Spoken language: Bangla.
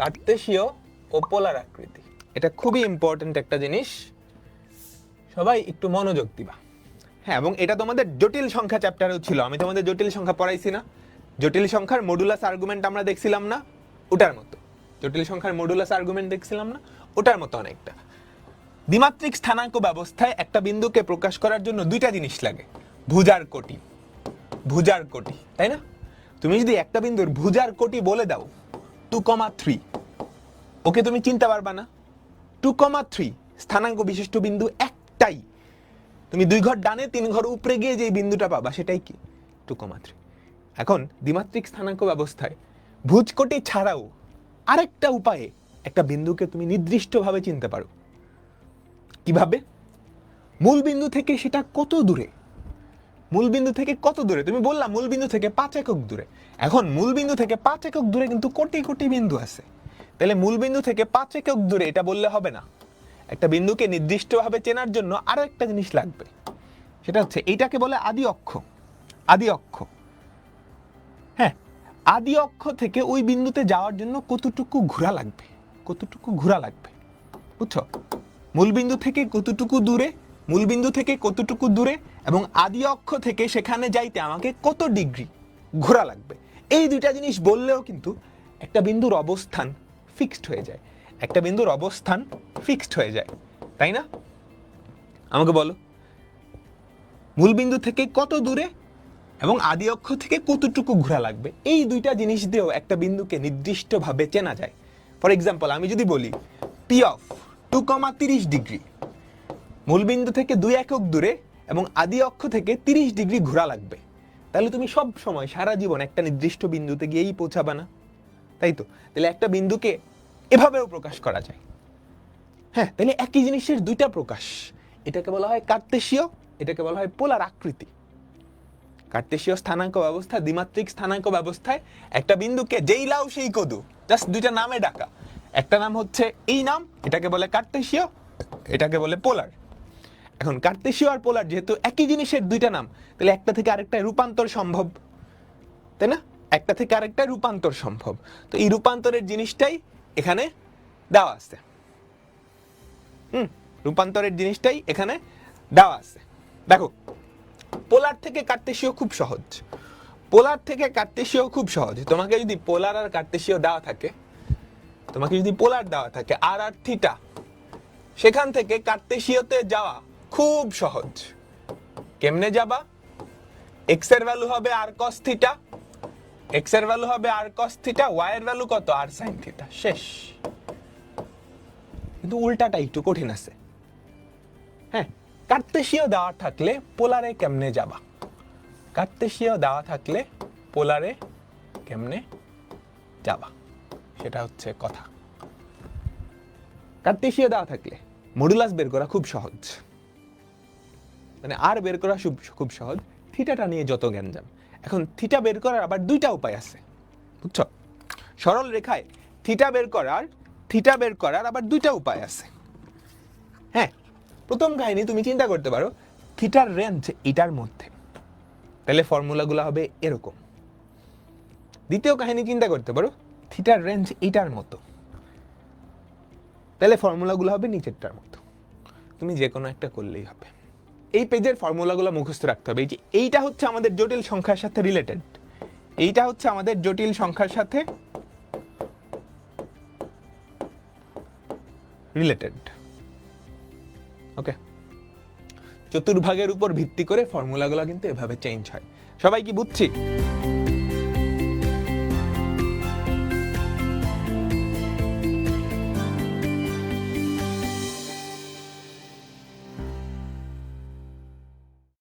কার্তেশীয় ও পোলার আকৃতি। এটা খুবই ইম্পর্ট্যান্ট একটা জিনিস। সবাই একটু মনোযোগ দিবা। হ্যাঁ এবং এটা তোমাদের জটিল সংখ্যা চ্যাপ্টারেও ছিল। আমি তোমাদের জটিল সংখ্যা পড়াইছি না। জটিল সংখ্যার মডুলাস আর্গুমেন্ট আমরা দেখছিলাম না, ওটার মতো। জটিল সংখ্যার মডুলাস আর্গুমেন্ট দেখছিলাম না, ওটার মতো অনেকটা। দ্বিমাত্রিক স্থানাঙ্ক ব্যবস্থায় একটা বিন্দুকে প্রকাশ করার জন্য দুইটা জিনিস লাগে। ভুজার কোটি। ভুজার কোটি, তাই না? তুমি যদি একটা বিন্দুর ভুজার কোটি বলে দাও টু কমা থ্রি ওকে তুমি চিনতে পারবা না। টু কমা থ্রি স্থানাঙ্ক বিশিষ্ট বিন্দু একটাই। তুমি দুই ঘর ডানে, তিন ঘর উপরে গিয়ে যে বিন্দুটা পাবা, সেটাই কি? টু কমা থ্রি এখন দ্বিমাত্রিক স্থানাঙ্ক ব্যবস্থায় ভুজকোটি ছাড়াও আরেকটা উপায়ে একটা বিন্দুকে তুমি নির্দিষ্টভাবে চিনতে পারো। কীভাবে? মূল বিন্দু থেকে সেটা কত দূরে? মূল বিন্দু থেকে কত দূরে? তুমি বললাম মূল বিন্দু থেকে পাঁচ একক দূরে। এখন মূল বিন্দু থেকে পাঁচ একক দূরে কিন্তু কোটি কোটি বিন্দু আছে। তাহলে মূল বিন্দু থেকে পাঁচ একক দূরে এটা বললে হবে না। একটা বিন্দুকে নির্দিষ্টভাবে চেনার জন্য আরও একটা জিনিস লাগবে। সেটা হচ্ছে এইটাকে বলে আদি অক্ষ। আদি অক্ষ। হ্যাঁ আদি অক্ষ থেকে ওই বিন্দুতে যাওয়ার জন্য কতটুকু ঘোরা লাগবে? কতটুকু ঘোরা লাগবে? বুঝছ? মূলবিন্দু থেকে কতটুকু দূরে? মূলবিন্দু থেকে কতটুকু দূরে এবং আদি অক্ষ থেকে সেখানে যাইতে আমাকে কত ডিগ্রি ঘোরা লাগবে? এই দুইটা জিনিস বললেও কিন্তু একটা বিন্দুর অবস্থান ফিক্সড হয়ে যায়। একটা বিন্দুর অবস্থান ফিক্সড হয়ে যায়। তাই না? আমাকে বলো, মূলবিন্দু থেকে কত দূরে এবং আদি অক্ষ থেকে কতটুকু ঘোরা লাগবে? এই দুইটা জিনিস দিয়েও একটা বিন্দুকে নির্দিষ্টভাবে চেনা যায়। ফর এক্সাম্পল আমি যদি বলি পি অফ টু কমা তিরিশ ডিগ্রি মূলবিন্দু থেকে দুই একক দূরে এবং আদি অক্ষ থেকে তিরিশ ডিগ্রি ঘোরা লাগবে। তাহলে তুমি সব সময় সারা জীবন একটা নির্দিষ্ট বিন্দুতে গিয়েই পৌঁছাবে না। তাই তো? তাহলে একটা বিন্দুকে এভাবেও প্রকাশ করা যায়। হ্যাঁ তাহলে একই জিনিসের দুইটা প্রকাশ। এটাকে বলা হয় কার্তেশীয় এটাকে বলা হয় পোলার আকৃতি। কার্তেশীয় স্থানাঙ্ক ব্যবস্থা, দ্বিমাত্রিক স্থানাঙ্ক ব্যবস্থায় একটা বিন্দুকে যেই লাও সেই কদু, জাস্ট দুইটা নামে ডাকা। একটা নাম হচ্ছে এই নাম, এটাকে বলে কার্তেশীয় এটাকে বলে পোলার। এখন কার্তেশীয় আর পোলার যেহেতু একই জিনিসের দুইটা নাম, তাহলে একটা থেকে আরেকটা রূপান্তর সম্ভব, তাই না? একটা থেকে আরেকটা রূপান্তর সম্ভব। তো এই রূপান্তরের জিনিসটাই এখানে দেওয়া আছে। হুম, রূপান্তরের জিনিসটাই এখানে দেওয়া আছে। দেখো, পোলার থেকে কার্তেশীয় খুব সহজ। পোলার থেকে কার্তেশীয় খুব সহজ। তোমাকে যদি পোলার আর কার্তেশীয় দেওয়া থাকে, তোমাকে যদি পোলার দেওয়া থাকে, আর আর থিটা, সেখান থেকে কার্তেশীয়তে যাওয়া খুব সহজ। কেমনে যাবা? এক্সের ভ্যালু হবে আর কস থিটা এক্সের ভ্যালু হবে আর কস থিটা ওয়াই এর ভ্যালু কত? আর সাইন থিটা শেষ। কিন্তু উল্টাটা একটু কঠিন আছে। হ্যাঁ কার্তেশীয় দেওয়া থাকলে পোলারে কেমনে যাবা? কার্তেশীয় দেওয়া থাকলে পোলারে কেমনে যাবা? সেটা হচ্ছে কথা। কার্তেশীয় দেওয়া থাকলে মডুলাস বের করা খুব সহজ। মানে আর বের করা খুব সহজ। থিটাটা নিয়ে যত জ্ঞানজাম এখন থিটা বের করার আবার দুইটা উপায় আছে। বুঝছ? সরল রেখায় থিটা বের করার, থিটা বের করার আবার দুইটা উপায় আছে। হ্যাঁ প্রথম কাহিনী তুমি চিন্তা করতে পারো, থিটার রেঞ্জ এটার মধ্যে। তাহলে ফর্মুলাগুলো হবে এরকম। দ্বিতীয় কাহিনী চিন্তা করতে পারো, থিটার রেঞ্জ এটার মতো। তাহলে ফর্মুলাগুলো হবে নিচেরটার মতো। তুমি যে কোনো একটা করলেই হবে। এই পেজের ফর্মুলাগুলো মুখস্থ রাখতে হবে। এই যে এইটা হচ্ছে আমাদের জটিল সংখ্যার সাথে রিলেটেড এইটা হচ্ছে আমাদের জটিল সংখ্যার সাথে রিলেটেড ওকে চতুর্ভাগের উপর ভিত্তি করে ফর্মুলাগুলো কিন্তু এভাবে চেঞ্জ হয়। সবাই কি বুঝছি?